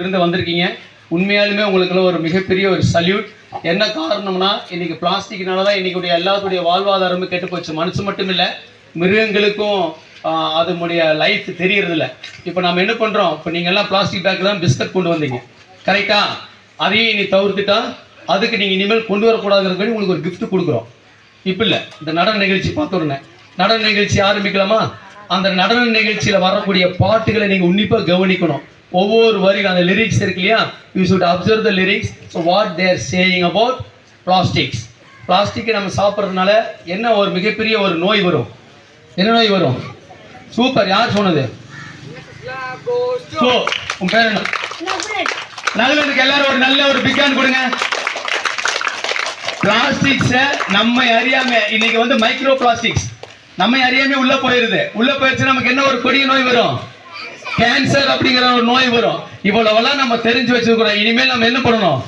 இருந்து வந்திருக்கீங்க. உண்மையாலுமே உங்களுக்குள்ள ஒரு மிகப்பெரிய ஒரு சல்யூட் என்ன காரணம்னா இன்னைக்கு பிளாஸ்டிக்னால தான் இன்னைக்குடைய எல்லாத்துடைய வாழ்வாதாரமும் கெட்டு போச்சு. மனுஷன் மட்டும் இல்லை மிருகங்களுக்கும் அதனுடைய லைஃப் தெரியறதில்ல. இப்போ நம்ம என்ன பண்ணுறோம் இப்போ நீங்கள் எல்லாம் பிளாஸ்டிக் பேக்கில் தான் பிஸ்கட் கொண்டு வந்தீங்க. கரெக்டா அதையும் இனி தவிர்த்துட்டா அதுக்கு நீங்கள் இனிமேல் கொண்டு வரக்கூடாதுங்கிறது உங்களுக்கு ஒரு கிஃப்ட் கொடுக்குறோம். இப்போ இல்லை இந்த நடன நிகழ்ச்சி பார்த்துருந்தேன் நடன நிகழ்ச்சி ஆரம்பிக்கலாமா? அந்த நடன நிகழ்ச்சியில் வரக்கூடிய பாட்டுகளை நீங்கள் உன்னிப்பாக கவனிக்கணும். ஒவ்வொரு வரிகள் அந்த லிரிக்ஸ் இருக்கு இல்லையா? You should observe the lyrics so what they're saying about plastics பிளாஸ்டிக்கை நம்ம சாப்பிட்றதுனால என்ன ஒரு மிகப்பெரிய ஒரு நோய் வரும்? என்ன நோய் வரும்? சூப்பர் யார் சொன்னது? ஸோ உன் பேர் என்ன? நல்லதுக்கு எல்லாரும் ஒரு நல்ல ஒரு பிக்கான் கொடுங்க. பிளாஸ்டிக்ஸை நம்ம அறியாம இன்னைக்கு வந்து மைக்ரோ பிளாஸ்டிக்ஸ் நம்ம அறியாம உள்ள போயிருது. உள்ள போயிருச்சு நமக்கு என்ன ஒரு கொடிய நோய் வரும்? கேன்சர் அப்படிங்கிற ஒரு நோய் வரும். இவ்வளவெல்லாம் நம்ம தெரிஞ்சு வச்சிருக்கிறோம். இனிமேல் நம்ம என்ன பண்ணணும்?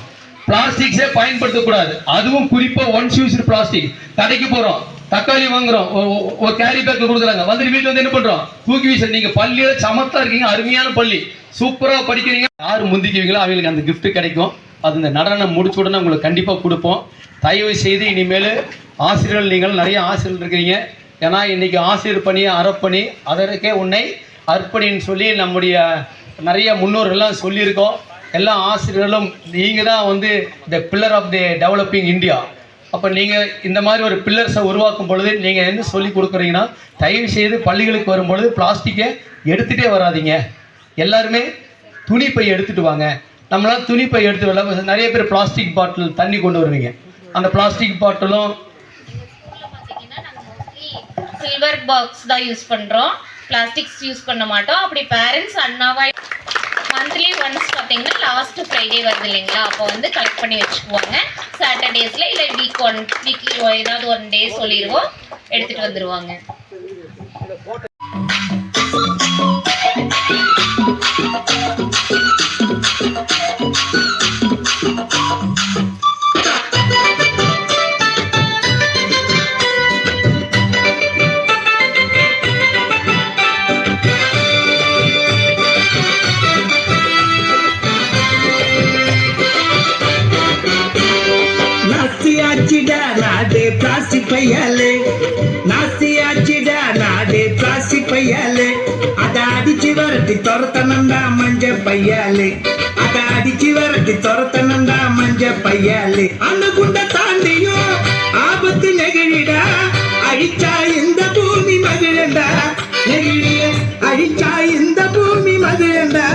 பிளாஸ்டிக்ஸே பயன்படுத்தக்கூடாது அதுவும் குறிப்பாக ஒன்ஸ் யூஸ்டு பிளாஸ்டிக் கடைக்கு போகிறோம் தக்காளி வாங்குறோம். ஒரு- கேரி பேக் கொடுக்குறாங்க. வந்துட்டு வீட்டில் வந்து என்ன பண்ணுறோம் தூக்கி வீச நீங்கள் பள்ளியில் சமத்தா இருக்கீங்க. அருமையான பள்ளி. சூப்பராக படிக்கிறீங்க. யார் முந்திக்குவீங்களோ அவங்களுக்கு அந்த கிஃப்ட் கிடைக்கும். அது இந்த நடனம் முடிச்ச உடனே உங்களுக்கு கண்டிப்பாக கொடுப்போம். தயவு செய்து இனிமேல் ஆசிரியர்கள் நீங்கள் நிறைய ஆசிரியர்கள் இருக்கிறீங்க. ஏன்னா இன்னைக்கு ஆசிரியர் பணி அறப்பணி அதற்கே உன்னை அர்ப்பணின்னு சொல்லி நம்முடைய நிறைய முன்னோர்கள்லாம் சொல்லியிருக்கோம். எல்லா ஆசிரியர்களும் நீங்கள் தான் வந்து the pillar of the developing India அப்போ நீங்கள் இந்த மாதிரி ஒரு பில்லர்ஸை உருவாக்கும் பொழுது நீங்கள் என்ன சொல்லி கொடுக்குறீங்கன்னா தயவு செய்து பள்ளிகளுக்கு வரும்பொழுது பிளாஸ்டிக்கை எடுத்துகிட்டே வராதீங்க. எல்லாருமே துணிப்பை எடுத்துட்டு வாங்க. நம்மளாம் துணிப்பை எடுத்து வரல. நிறைய பேர் பிளாஸ்டிக் பாட்டில் தண்ணி கொண்டு வருவீங்க. அந்த பிளாஸ்டிக் பாட்டிலும் சில்வர் பாக்ஸ் தான் யூஸ் பண்ணுறோம் பிளாஸ்டிக்ஸ் யூஸ் பண்ண மாட்டோம். அப்படி பேரண்ட்ஸ் அண்ணாவா மந்த்லி ஒன்ஸ் பார்த்தீங்கன்னா லாஸ்ட் ஃப்ரைடே வருது இல்லைங்களா? அப்போ வந்து கலெக்ட் பண்ணி வச்சுக்குவாங்க. சாட்டர்டேஸில் இல்லை வீக் ஒன் வீக்லி ஏதாவது ஒன் டே சொல்லிடுவோம். எடுத்துகிட்டு வந்துடுவாங்க நாஸ்தி ஆச்சிடா நாடே பிளாஸ்டிக் பையாலே. நாஸ்தி ஆச்சிடா நாடே பிளாஸ்டிக் பையாலே. அத அடிச்சு வரட்டி துரத்தனண்டா மஞ்ச பையாலே. அத அடிச்சு வரட்டி துரத்தனண்டா மஞ்ச பையாலே. அந்த குண்ட தாண்டியும் ஆபத்து நெகிழிடா. அழிச்சா இந்த பூமி மகிழண்டா. நெகிழிய அழிச்சா இந்த பூமி மகிழண்டா.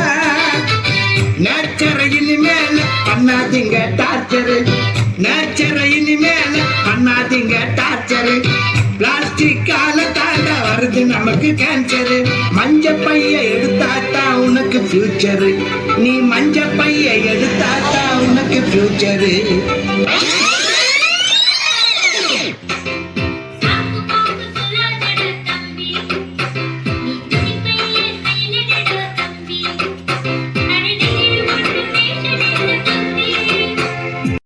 நற்கரையில் மேல பண்ணாதீங்க டார்ச்சரு. நேச்சரை இனிமேல பண்ணாதீங்க டார்ச்சரு பிளாஸ்டிக்கால தாண்டா வருது நமக்கு கேன்சரு மஞ்ச பைய எடுத்தாத்தா உனக்கு ஃபியூச்சரு நீ மஞ்ச பைய எடுத்தாத்தா உனக்கு ஃபியூச்சரு